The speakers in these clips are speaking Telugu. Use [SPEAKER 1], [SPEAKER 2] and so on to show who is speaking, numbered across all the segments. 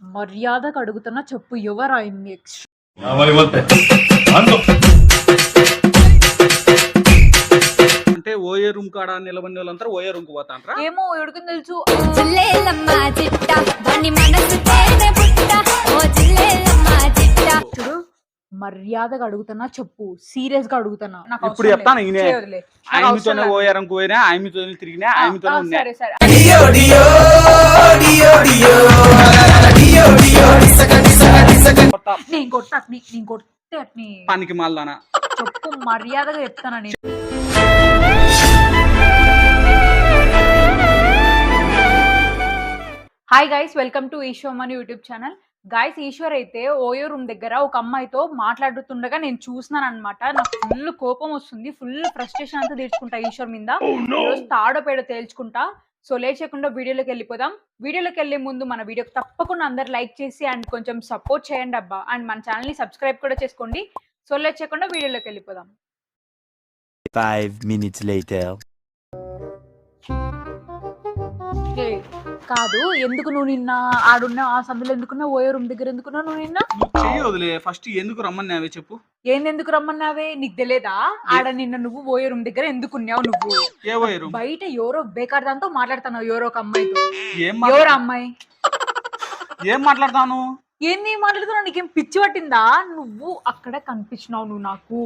[SPEAKER 1] మర్యాదగా అడుగుతున్నా చెప్పు ఎవరా
[SPEAKER 2] golpe. Ando.
[SPEAKER 3] అంటే ఓయే రూమ్ కాడ నిలబడిన వాళ్ళంతా ఓయే రూమ్కు పోతాంట్రా
[SPEAKER 1] ఏమో ఎవడికి తెలుసు. మర్యాదగా అడుగుతున్నా చెప్పు. సీరియస్గా అడుగుతున్నా. నాకు
[SPEAKER 3] ఇప్పుడు చెప్తాను. ఈయనే. ఆయనతోనే రంగు పోయినా ఆయనతో తిరిగినా ఆయనతోనే ఉన్నా
[SPEAKER 1] సరే సరే.
[SPEAKER 3] కొత్త
[SPEAKER 1] నేను కొట్ట అట్ని నేను కొట్టే అట్ని
[SPEAKER 3] పనికి మాలదానా.
[SPEAKER 1] చెప్పు మర్యాదగా చెప్తానా నేను. Hi guys welcome to Eshwar అని యూట్యూబ్ ఛానల్ గాయస్ ఈశ్వర్ అయితే ఓయో రూమ్ దగ్గర ఒక అమ్మాయితో మాట్లాడుతుండగా నేను చూసినాను అనమాట నాకు ఫుల్ కోపం వస్తుంది ఫుల్ ఫ్రస్ట్రేషన్ అంతా తీర్చుకుంటా ఈశ్వర్ మీద. ఈరోజు తాడో పేడ తేల్చుకుంటా. సో లేచకుండా వీడియోలోకి వెళ్ళిపోదాం. వీడియోలోకి వెళ్ళే ముందు మన వీడియోకి తప్పకుండా అందరు లైక్ చేసి అండ్ కొంచెం సపోర్ట్ చేయండి అబ్బా. అండ్ మన ఛానల్ని సబ్స్క్రైబ్ కూడా చేసుకోండి. సో లేచకుండా వీడియోలోకి వెళ్ళిపోదాం.
[SPEAKER 4] Five minutes later.
[SPEAKER 1] ఏ, కాదు. ఎందుకు నువ్వు నిన్న ఆడున్న ఆ సందులో ఎందుకున్నా ఓయో రూమ్ దగ్గర ఎందుకున్నా నువ్వు నిన్న?
[SPEAKER 3] చెయ్యి వదిలే. ఫస్ట్ ఎందుకు రమ్మన్నావే చెప్పు.
[SPEAKER 1] ఏంది ఎందుకు రమ్మన్నావే నీకు తెలియదా? ఆడ నిన్న నువ్వు ఓయో రూమ్ దగ్గర ఎందుకున్నావు నువ్వు?
[SPEAKER 3] ఏ ఓయే రూమ్?
[SPEAKER 1] బయట ఎవరో బేకార్ దాంతో మాట్లాడుతున్నావు ఎవరో ఒక అమ్మాయితో.
[SPEAKER 3] ఏం
[SPEAKER 1] ఎవరు అమ్మాయి?
[SPEAKER 3] ఏం మాట్లాడతాను?
[SPEAKER 1] ఏంది మాట్లాడుతున్నావు? నీకేం పిచ్చి పట్టిందా? నువ్వు అక్కడ కనిపించినావు నువ్వు నాకు.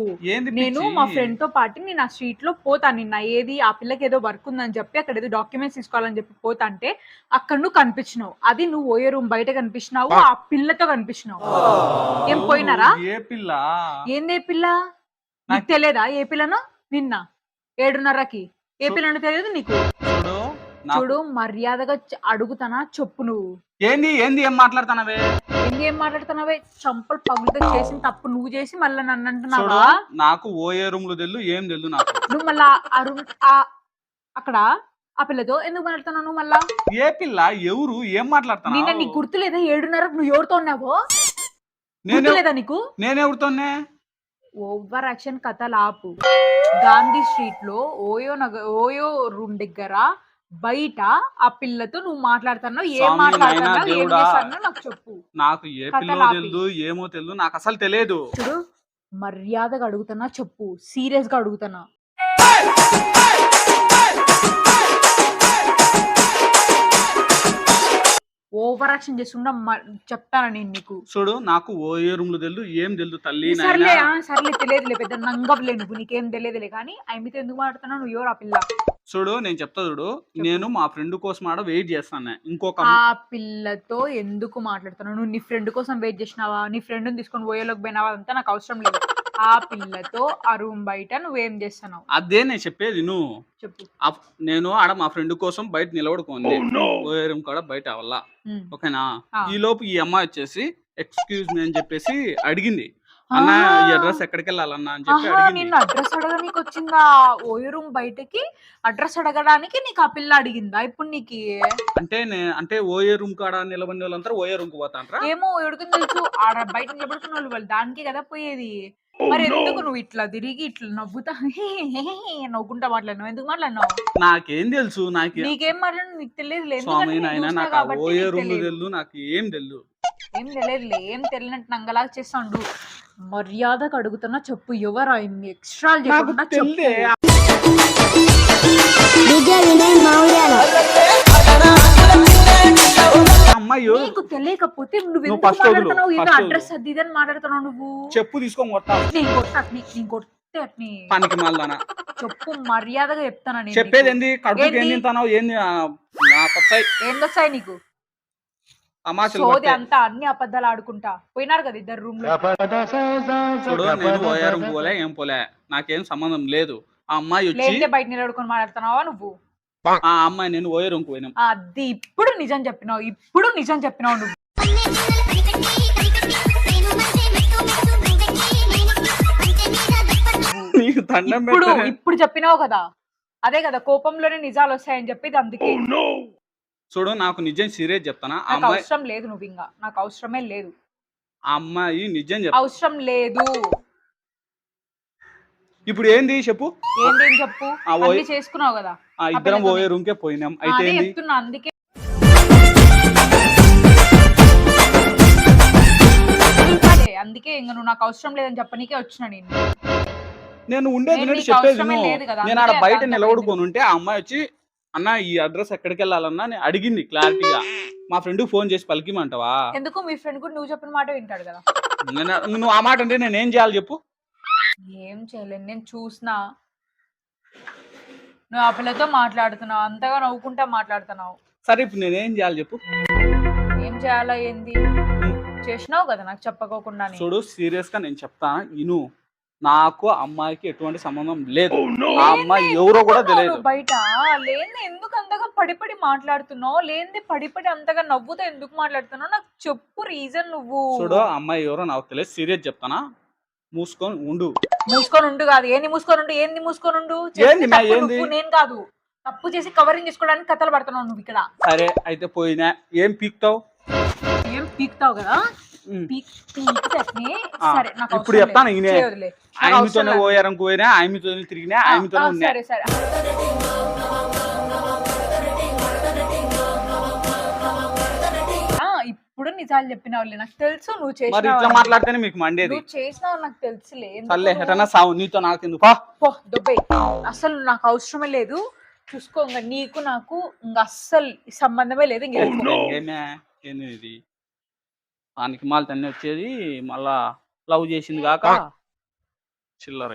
[SPEAKER 1] నేను? మా ఫ్రెండ్తో పాటు నేను ఆ స్ట్రీట్లో పోతా. నిన్న ఏది ఆ పిల్లకి ఏదో వర్క్ ఉందని చెప్పి అక్కడ ఏదో డాక్యుమెంట్స్ తీసుకోవాలని చెప్పి పోతా అంటే అక్కడ నువ్వు కనిపించినావు. అది నువ్వు ఓయే రూమ్ బయట కనిపించినావు ఆ పిల్లతో కనిపించినావు. ఏం పోయినారా?
[SPEAKER 3] ఏ పిల్ల?
[SPEAKER 1] ఏందే పిల్ల? నీకు తెలియదా? ఏ పిల్లనో? నిన్న. ఏడున్నరకి. ఏ పిల్లను తెలియదు నీకు?
[SPEAKER 3] చూడు
[SPEAKER 1] మర్యాదగా అడుగుతానా చెప్పు నువ్వు.
[SPEAKER 3] ఏంది ఏంది ఏం మాట్లాడతానవే
[SPEAKER 1] ఏం మాట్లాడుతున్నావే? చంపలు పగులుతో చేసిన తప్పు నువ్వు చేసి మళ్ళీ నన్ను అంటున్నావా
[SPEAKER 3] నాకు ఓయే రూమ్లో తెలు ఏం తెలు నాకు.
[SPEAKER 1] నువ్వు మళ్ళా అరుణ్ ఆ- అక్కడ ఆ పిల్లతో ఎందుకు మాట్లాడుతున్నావు నువ్వు మళ్ళా?
[SPEAKER 3] ఏ పిల్ల ఎవరు ఏం మాట్లాడుతున్నా
[SPEAKER 1] నిన్న నీకు గుర్తులేదా ఏడున్నరకు నువ్వు ఎవరితో ఉన్నావో?
[SPEAKER 3] నేనే
[SPEAKER 1] గుర్తులేదా నీకు?
[SPEAKER 3] నేనెవరితోనే
[SPEAKER 1] ఓవర్ యాక్షన్ కథలు ఆపు. గాంధీ స్ట్రీట్లో ఓయో నగ ఓయో రూమ్ దగ్గర బయట ఆ పిల్లతో నువ్వు మాట్లాడుతున్నావు ఏం మాట్లాడుతున్నావు ఏం. చేస్తున్నావు నాకు చెప్పు.
[SPEAKER 3] నాకు ఏ
[SPEAKER 1] కథలు
[SPEAKER 3] పిల్లో
[SPEAKER 1] ఆపి.
[SPEAKER 3] తెలియదు ఏమో తెలియదు నాకు అసలు తెలియదు
[SPEAKER 1] చూడు మర్యాదగా అడుగుతున్నా చెప్పు. సీరియస్గా అడుగుతున్నా. ఓవర్ యాక్షన్ చేస్తున్నా చెప్తాను నేను నీకు?
[SPEAKER 3] చూడు నాకు ఓయే రూమ్లో తెలియదు ఏం తెలియదు తల్లి
[SPEAKER 1] సర్లే
[SPEAKER 3] నాయనా.
[SPEAKER 1] ఆ, సర్లే తెలియదులే పెద్ద నంగవలే నువ్వు నీకేం తెలియదులే కానీ ఆమెతో ఎందుకు మాట్లాడుతున్నావు నువ్వు ఎవరు ఆ పిల్ల?
[SPEAKER 3] చూడు నేను చెప్తా చూడు. నేను మా ఫ్రెండ్ కోసం ఆడ వెయిట్ చేస్తాను. ఇంకొక
[SPEAKER 1] ఆ పిల్లతో ఎందుకు మాట్లాడుతున్నావు? నువ్వు నీ ఫ్రెండ్ కోసం వెయిట్ చేసినావా? నీ ఫ్రెండ్ తీసుకొని పోయేలోకి పోయినావా? అంతా నాకు అవసరం లేదు. ఆ పిల్లతో ఆ రూమ్ బయట నువ్వేం చేస్తున్నావు?
[SPEAKER 3] అదే నేను చెప్పేది నువ్వు
[SPEAKER 1] చెప్పు.
[SPEAKER 3] ఆ- నేను ఆడ మా ఫ్రెండ్ కోసం బయట నిలబడుకోండి. ఓయే రూమ్ కాడ బయట వల్ల
[SPEAKER 1] ఉమ్.
[SPEAKER 3] ఓకేనా?
[SPEAKER 1] ఆ.
[SPEAKER 3] ఈ లోపు ఈ అమ్మాయి వచ్చేసి ఎక్స్క్యూజ్ మీ అని చెప్పేసి అడిగింది. అన్న. ఈ అడ్రస్ ఎక్కడికి వెళ్ళాలన్నా అని చెప్పి
[SPEAKER 1] ఆహా!
[SPEAKER 3] అడిగింది.
[SPEAKER 1] నిన్ను అడ్రస్ అడగడానికి వచ్చిందా ఓయో రూమ్ బయటకి? అడ్రస్ అడగడానికి నీకు ఆ పిల్ల అడిగిందా? ఇప్పుడు నీకు
[SPEAKER 3] అంటే నే- అంటే ఓయే రూమ్ కాడ నిలబడిన వాళ్ళంతా ఓయే రూమ్కు పోతాంట్రా
[SPEAKER 1] ఏమో ఎవరికి తెలుసు. ఆడ బయట నిలబడుకున్న వాళ్ళు వాళ్ళు దానికే కదా పోయేది. మరి ఎందుకు నువ్వు ఇట్లా తిరిగి ఇట్లా నవ్వుతా? నవ్వుకుంటా మాట్లాడినావు. ఎందుకు మాట్లాడినావు?
[SPEAKER 3] నాకేం తెలుసు నాకు
[SPEAKER 1] నీకేం మాట్లాడినా నీకు తెలియదు
[SPEAKER 3] స్వామి నాయన నాకు ఆ ఓయే రూమ్ తెలుసు నాకు ఏం తెలుసు
[SPEAKER 1] ఏం తెలియదులే ఏం తెలియనట్టు నంగలాగా చేస్తాండు. మర్యాదగా అడుగుతున్నా చెప్పు. ఎవరా ఇన్ని ఎక్స్ట్రా చెప్పు.
[SPEAKER 3] అమ్మాయి.
[SPEAKER 1] నీకు తెలియకపోతే నువ్వు ఎందుకు
[SPEAKER 3] వదులు,
[SPEAKER 1] మాట్లాడుతున్నావు? ఏదో
[SPEAKER 3] వదులు.
[SPEAKER 1] అడ్రస్ అది ఇదని మాట్లాడుతున్నావు నువ్వు?
[SPEAKER 3] చెప్పు తీసుకొని కొట్టా
[SPEAKER 1] నేను కొట్ట నేను కొట్టే అట్ని
[SPEAKER 3] పనికి
[SPEAKER 1] చెప్పు మర్యాదగా చెప్తాను నేను
[SPEAKER 3] చెప్పేది
[SPEAKER 1] నీకు.
[SPEAKER 3] ఏంది? కడుపుకి
[SPEAKER 1] ఏంది?
[SPEAKER 3] ఏంది? ఆ, నా కొత్త
[SPEAKER 1] ఏందొస్తాయి నీకు? సోది. అంతా అన్ని అబద్ధాలు ఆడుకుంటా. పోయినారు కదా ఇద్దరు రూమ్లో
[SPEAKER 3] చూడు నేను రూమ్ పోలే ఏం పోలే. నాకేం సంబంధం లేదు. ఆ అమ్మాయి వచ్చి
[SPEAKER 1] బయట నిలబడుకొని మాట్లాడుతున్నావా నువ్వు?
[SPEAKER 3] ఆ అమ్మాయి నేను ఓయే రూమ్ పోయినాం.
[SPEAKER 1] అది ఇప్పుడు నిజం చెప్పినావు ఇప్పుడు నిజం చెప్పినావు నువ్వు.
[SPEAKER 3] నీకు దండం
[SPEAKER 1] ఇప్పుడు ఇప్పుడు చెప్పినావు కదా. అదే కదా కోపంలోనే నిజాలు వస్తాయని చెప్పేది అందుకే.
[SPEAKER 3] చూడు నాకు నిజం సీరియస్ చెప్తానా?
[SPEAKER 1] అవసరం లేదు నువ్వు ఇంకా. నాకు అవసరమే లేదు.
[SPEAKER 3] ఆ అమ్మాయి నిజం చెప్
[SPEAKER 1] అవసరం లేదు.
[SPEAKER 3] ఇప్పుడు ఏంది చెప్పు?
[SPEAKER 1] ఏంటేం చెప్పు?
[SPEAKER 3] ఆ
[SPEAKER 1] చేసుకున్నావు కదా.
[SPEAKER 3] ఆ ఇద్దరం పోయే రూమ్ కే పోయినాం. అయితే
[SPEAKER 1] అందుకే. అందుకే నువ్వు నాకు అవసరం లేదని చెప్పనీకే వచ్చిన నేను.
[SPEAKER 3] నేను ఉండేది
[SPEAKER 1] నేను
[SPEAKER 3] చెప్పేది నేను ఆడ బయట నిలబడుకొని ఉంటే ఆ అమ్మాయి వచ్చి అన్న ఈ అడ్రస్ ఎక్కడికి వెళ్ళాలన్నా నేను అడిగింది క్లారిటీగా. మా ఫ్రెండ్ ఫోన్ చేసి పలికిమంటావా?
[SPEAKER 1] ఎందుకు? మీ ఫ్రెండ్ కూడా నువ్వు చెప్పిన మాట వింటాడు కదా.
[SPEAKER 3] నేను నువ్వు ఆ మాట అంటే నేను ఏం చేయాలి చెప్పు.
[SPEAKER 1] ఏం చేయలేను నేను చూసినా. నువ్వు ఆ పిల్లతో మాట్లాడుతున్నావు అంతగా నవ్వుకుంటా మాట్లాడుతున్నావు.
[SPEAKER 3] సరే ఇప్పుడు నేను ఏం చేయాలి చెప్పు.
[SPEAKER 1] ఏం చేయాలా ఏంది? చేసినావు కదా నాకు చెప్పకోకుండా
[SPEAKER 3] చూడు సీరియస్గా నేను చెప్తా ఇను నాకు అమ్మాయికి ఎటువంటి సంబంధం లేదు. ఆ అమ్మాయి ఎవరో కూడా తెలియదు.
[SPEAKER 1] బయట? లేని ఎందుకు అంతగా పడి పడి మాట్లాడుతున్నావు? లేనిది పడి పడి అంతగా నవ్వుతో ఎందుకు మాట్లాడుతున్నావు? నాకు చెప్పు రీజన్ నువ్వు.
[SPEAKER 3] చూడు ఆ అమ్మాయి ఎవరో నాకు తెలియదు. సీరియస్ చెప్తానా? మూసుకొని ఉండు.
[SPEAKER 1] మూసుకొని ఉండు కాదు. ఏంది మూసుకొని ఉండు? ఏంది మూసుకొని ఉండు? నేను కాదు. తప్పు చేసి కవరింగ్ చేసుకోవడానికి కథలు పడుతున్నావు నువ్వు ఇక్కడ.
[SPEAKER 3] సరే అయితే పోయినా. ఏం పీక్తావు?
[SPEAKER 1] ఏం పీక్తావు కదా?
[SPEAKER 3] ఇప్పుడు చెప్తాను
[SPEAKER 1] లేదు.
[SPEAKER 3] ఈయనే. ఆయనతోనే
[SPEAKER 1] లేదు.
[SPEAKER 3] పోయారం పోయినా ఆయనతోనే తిరిగినా ఆయనతోనే ఉన్నా.
[SPEAKER 1] ఇప్పుడు నిజాలు చెప్పినావులే నాకు తెలుసు నువ్వు
[SPEAKER 3] మరి ఇట్లా మాట్లాడితేనే మీకు మండేది.
[SPEAKER 1] నువ్వు చేసినావు నాకు తెలుసులే. ఎందుకు
[SPEAKER 3] సర్లే
[SPEAKER 1] నువ్వు-
[SPEAKER 3] ఎటన్నా సావు నీతో నాకు ఎందుకు పా.
[SPEAKER 1] పో దుబ్బై. అసలు నాకు అవసరమే లేదు. చూసుకో ఇంకా నీకు నాకు ఇంకా అస్సలు సంబంధమే లేదు. ఇంక వెళ్ళిపో.
[SPEAKER 3] ఏమే ఏంది ఇది? వానికి మాల తన్ని వచ్చేది మళ్ళా లవ్ చేసింది కాక చిల్లర.